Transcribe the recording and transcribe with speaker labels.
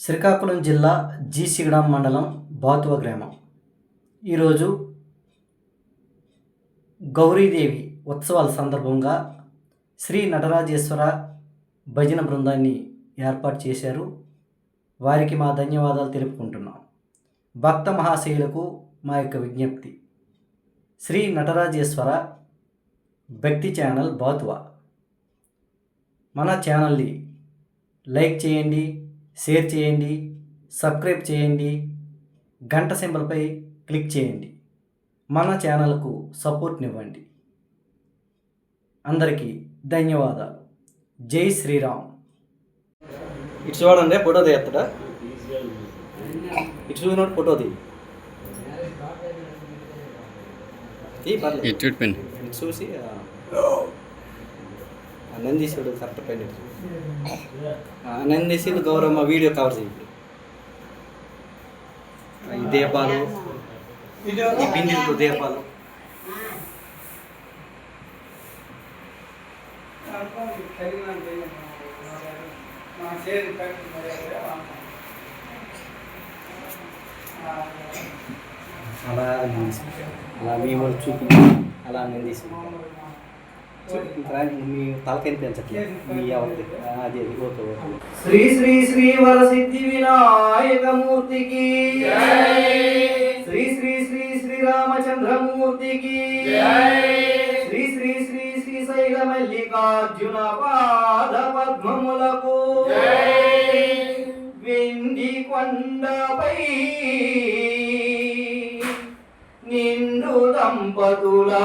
Speaker 1: శ్రీకాకుళం జిల్లా జీసిగడం మండలం బాతువ గ్రామం. ఈరోజు గౌరీదేవి ఉత్సవాల సందర్భంగా శ్రీ నటరాజేశ్వర భజన బృందాన్ని ఏర్పాటు చేశారు. వారికి మా ధన్యవాదాలు తెలుపుకుంటున్నాం. భక్త మహాశయులకు మా యొక్క విజ్ఞప్తి. శ్రీ నటరాజేశ్వర భక్తి ఛానల్ బాతువ. మన ఛానల్ని లైక్ చేయండి షేర్ చేయండి సబ్స్క్రైబ్ చేయండి గంట సింబల్పై క్లిక్ చేయండి. మన ఛానల్కు సపోర్ట్నివ్వండి. అందరికీ ధన్యవాదాలు. జై శ్రీరామ్. ఇటు చూడండి ఫోటో తీస్తాడా ఇటు చూసినట్టు ఫోటో తీ చూసి ఆ, కరెక్ట్ పైన ఇటు చూడు. గౌరమ్మ వీడియో కవర్ చేయండి ఈ దీపాలు ఈ బిందెలతో దీపాలు. అలా అలా మీ వాళ్ళు చూపించి అలా నందీశు మీ తలకైన పెంచట్లేదు మీ అదే ఓకే ఓకే శ్రీ శ్రీ శ్రీ వరసిద్ధి వినాయక మూర్తికి శ్రీ శ్రీ శ్రీ శ్రీ రామచంద్రమూర్తికి. శ్రీ శ్రీ శ్రీ శ్రీ శైల మల్లికార్జున పాద పద్మములకు వెండి కొండపై నిండు దంపతులా